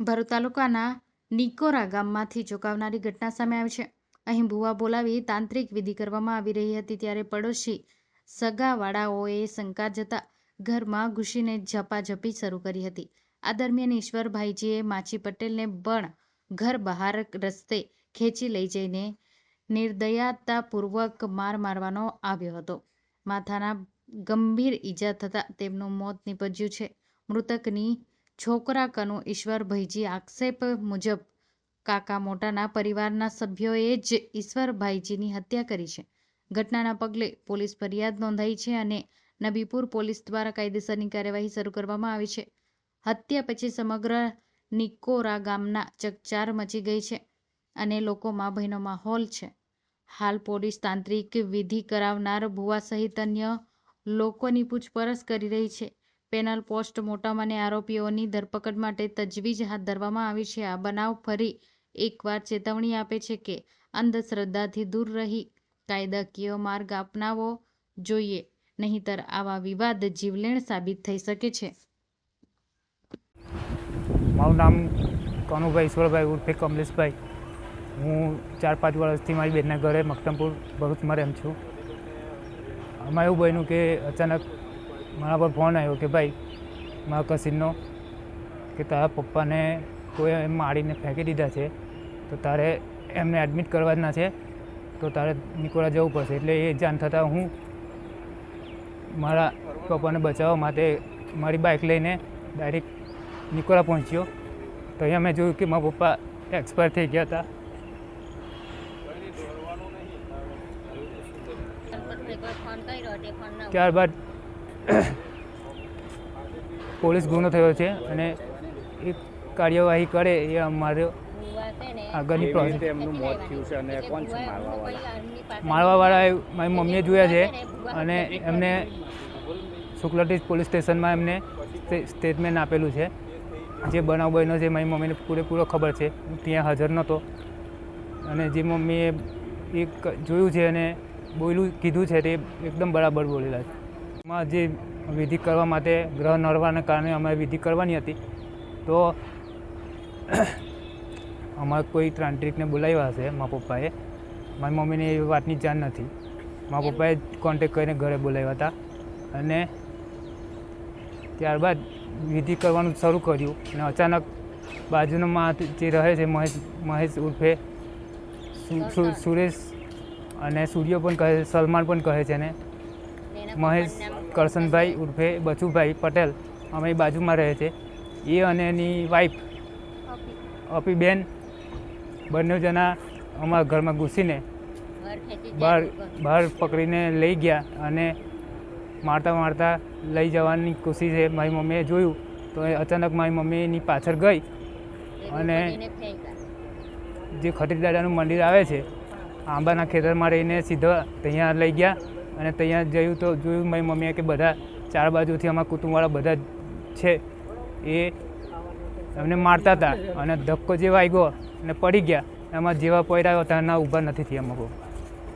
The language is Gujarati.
ભરૂચ તાલુકાના નિકોરા ગામમાંથી ચોંકાવનારી ઘટના સામે આવી છે. અહીં ભૂવા બોલાવી તાંત્રિક વિધિ કરવામાં આવી રહી હતી ત્યારે પડોશી સગાવાળાઓએ શંકા જતા ઘરમાં ઘૂસીને ઝપાઝપી શરૂ કરી હતી. આ દરમિયાન ઈશ્વરભાઈજીએ માછી પટેલને પણ ઘર બહાર રસ્તે ખેંચી લઈ જઈને નિર્દયતાપૂર્વક માર મારવાનો આવ્યો હતો. માથાના ગંભીર ઈજા થતાં તેમનું મોત નીપજ્યું છે. મૃતકની છોકરા કનુ ઈશ્વરભાઈજી આક્ષેપ મુજબ, કાકા મોટાના પરિવારના સભ્યોએ જ ઈશ્વરભાઈજીની હત્યા કરી છે. ઘટનાના પગલે પોલીસ ફરિયાદ નોંધાઈ છે અને નબીપુર પોલીસ દ્વારા કાયદેસરની કાર્યવાહી શરૂ કરવામાં આવી છે. હત્યા પછી સમગ્ર નિકોરા ગામના ચકચાર મચી ગઈ છે અને લોકોમાં ભયનો માહોલ છે. હાલ પોલીસ તાંત્રિક વિધિ કરાવનાર ભુવા સહિત અન્ય લોકોની પૂછપરછ કરી રહી છે. પેનલ પોસ્ટ મોટામાં અને આરોપીઓની ધરપકડ માટે તજવીજ હાથ ધરવામાં આવી છે. આ બનાવ ફરી એકવાર ચેતવણી આપે છે કે અંધશ્રદ્ધાથી દૂર રહી કાયદાકીય માર્ગ અપનાવવો જોઈએ, નહીંતર આવા વિવાદ જીવલેણ સાબિત થઈ શકે છે. મારું નામ કનુભાઈ ઈશ્વરભાઈ ઉર્ફે કમલેશભાઈ. હું ચાર પાંચ વર્ષથી મારી બેનના ઘરે મક્તમપુર ભરૂચમાં રહેમ છું. આમાં એવું બન્યું કે અચાનક મારા પર ફોન આવ્યો કે ભાઈ, મારા કસીનનો કે તારા પપ્પાને કોઈ એમ મારીને ફેંકી દીધા છે, તો તારે એમને એડમિટ કરવાના છે, તો તારે નિકોળા જવું પડશે. એટલે એ જાણ થતાં હું મારા પપ્પાને બચાવવા માટે મારી બાઇક લઈને ડાયરેક્ટ નિકોળા પહોંચ્યો. તો અહીંયા મેં જોયું કે મારા પપ્પા એક્સપાયર થઈ ગયા હતા. ત્યારબાદ પોલીસ ગુનો થયો છે અને એ કાર્યવાહી કરે એ અમારે આગળની પ્રોસેસ. એમનું મોત થયું છે અને કોણ છે મારવાવાળા? મારી મમ્મીએ જોયા છે અને એમને શુક્લટીજ પોલીસ સ્ટેશનમાં એમને સ્ટેટમેન્ટ આપેલું છે. જે બનાવ બન્યો છે મારી મમ્મીને પૂરેપૂરો ખબર છે. હું ત્યાં હાજર નહોતો. અને જે મમ્મીએ એ જોયું છે અને બોલ્યું કીધું છે તે એકદમ બરાબર બોલેલા છે. એમાં જે વિધિ કરવા માટે ગ્રહ નડવાને કારણે અમારે વિધિ કરવાની હતી. તો અમારે કોઈ તાંત્રિકને બોલાવ્યા હશે મારા પપ્પાએ. મારી મમ્મીને એ વાતની જાણ નથી. મારા પપ્પાએ કોન્ટેક કરીને ઘરે બોલાવ્યા હતા. અને ત્યારબાદ વિધિ કરવાનું શરૂ કર્યું અને અચાનક બાજુમાં જે રહે છે મહેશ મહેશ ઉર્ફે સુરેશ અને સૂર્ય પણ કહે છે સલમાન પણ કહે છે ને મહેશ કરશનભાઈ ઉર્ફે બચુભાઈ પટેલ અમે બાજુમાં રહે છે. એ અને એની વાઈફ અપીબેન બંને જણા અમારા ઘરમાં ઘૂસીને બહાર બહાર પકડીને લઈ ગયા અને મારતા મારતા લઈ જવાની કોશિશ છે મારી મમ્મીએ જોયું તો એ અચાનક મારી મમ્મી એની પાછળ ગઈ અને જે ખત્રી દાદાનું મંદિર આવે છે આંબાના ખેતરમાં રહીને સીધા ત્યાં લઈ ગયા અને ત્યાં જયું તો જોયું મારી મમ્મીએ કે બધા ચાર બાજુથી અમારા કુટુંબવાળા બધા છે, એ એમને મારતા હતા. અને ધક્કો જેવા આવી ગયો અને પડી ગયા. એમાં જેવા પડ્યા હતા એના ઊભા નથી થયા મગો.